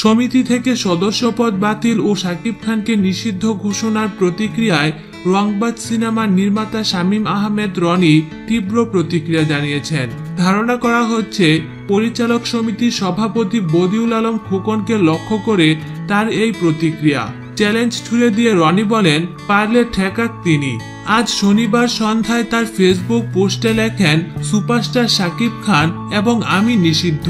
সমিতি থেকে সদস্যপদ বাতিল ও শাকিব খানকে নিষিদ্ধ ঘোষণার প্রতিক্রিয়ায় রংবাদ সিনেমার নির্মাতা শামীম আহমেদ রনি তীব্র প্রতিক্রিয়া জানিয়েছেন। ধারণা করা হচ্ছে, পরিচালক সমিতির সভাপতি বদিউল আলম খোকনকে লক্ষ্য করে তার এই প্রতিক্রিয়া। চ্যালেঞ্জ ছুড়ে দিয়ে রনি বলেন, পারলে ঠেকাক তিনি। আজ শনিবার সন্ধ্যায় তার ফেসবুক পোস্টে লেখেন, সুপারস্টার শাকিব খান এবং আমি নিষিদ্ধ।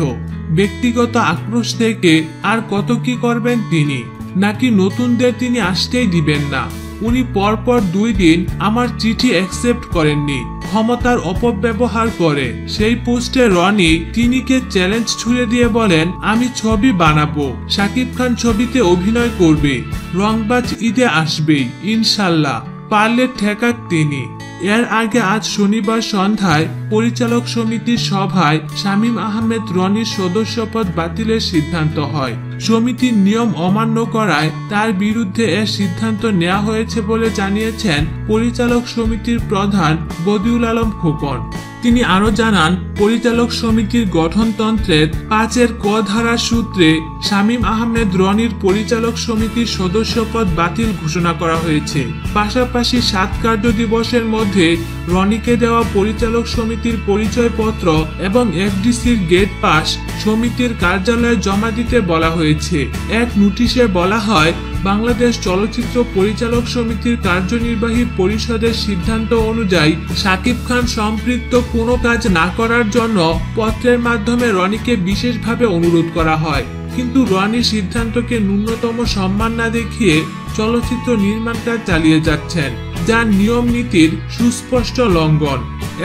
ব্যক্তিগত আক্রোশ থেকে আর কত কি করবেন তিনি? নাকি নতুনদের তিনি আসতেই দিবেন না? উনি পরপর দুই দিন আমার চিঠি অ্যাকসেপ্ট করেননি। ক্ষমতার অপব্যবহার করে। সেই পোস্টে রনি তিনিকে চ্যালেঞ্জ ছুড়ে দিয়ে বলেন, আমি ছবি বানাবো। শাকিব খান ছবিতে অভিনয় করবে। রংবাজ ঈদে আসবেই, ইনশাল্লাহ। পারলে ঠেকাক তিনি। এর আগে আজ শনিবার সন্ধ্যায় পরিচালক সমিতির সভায় শামীম আহমেদ রনির সদস্যপদ বাতিলের সিদ্ধান্ত হয়। সমিতির নিয়ম অমান্য করায় তার বিরুদ্ধে এর সিদ্ধান্ত নেওয়া হয়েছে বলে জানিয়েছেন পরিচালক সমিতির প্রধান বদিউল আলম খোকন। তিনি আরও জানান, পরিচালক সমিতির গঠনতন্ত্রের পাঁচের ক ধারা সূত্রে শামীম আহমেদ রনির পরিচালক সমিতির সদস্যপদ বাতিল ঘোষণা করা হয়েছে। পাশাপাশি সাত কার্য দিবসের মধ্যে রনিকে দেওয়া পরিচালক সমিতির পরিচয়পত্র এবং এফডিসির গেট পাস সমিতির কার্যালয়ে জমা দিতে বলা হয়েছে। এক নোটিশে বলা হয়, বাংলাদেশ চলচ্চিত্র পরিচালক সমিতির কার্যনির্বাহী পরিষদের সিদ্ধান্ত অনুযায়ী শাকিব খান সম্পৃক্ত কোনো কাজ না করার জন্য পত্রের মাধ্যমে রনিকে বিশেষভাবে অনুরোধ করা হয়। কিন্তু রনি সিদ্ধান্তকে ন্যূনতম সম্মান না দেখিয়ে চলচ্চিত্র নির্মাণ কাজ চালিয়ে যাচ্ছেন। যার নিয়ম নীতির সুস্পষ্ট লঙ্ঘন।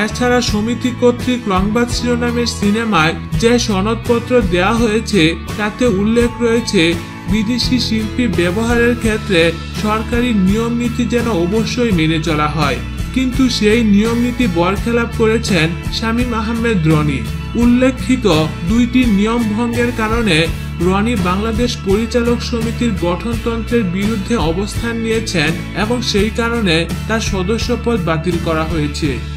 এছাড়া সমিতি কর্তৃক রংবাদ শিরোনামের সিনেমায় যে সনদপত্র দেওয়া হয়েছে, তাতে উল্লেখ রয়েছে, বিদেশি শিল্পী ব্যবহারের ক্ষেত্রে সরকারি নিয়ম নীতি যেন অবশ্যই মেনে চলা হয়। কিন্তু সেই নিয়ম নীতি বরখেলাপ করেছেন শামীম আহমেদ রনি। উল্লেখিত দুইটি নিয়ম ভঙ্গের কারণে রনি বাংলাদেশ পরিচালক সমিতির গঠনতন্ত্রের বিরুদ্ধে অবস্থান নিয়েছেন এবং সেই কারণে তার সদস্যপদ বাতিল করা হয়েছে।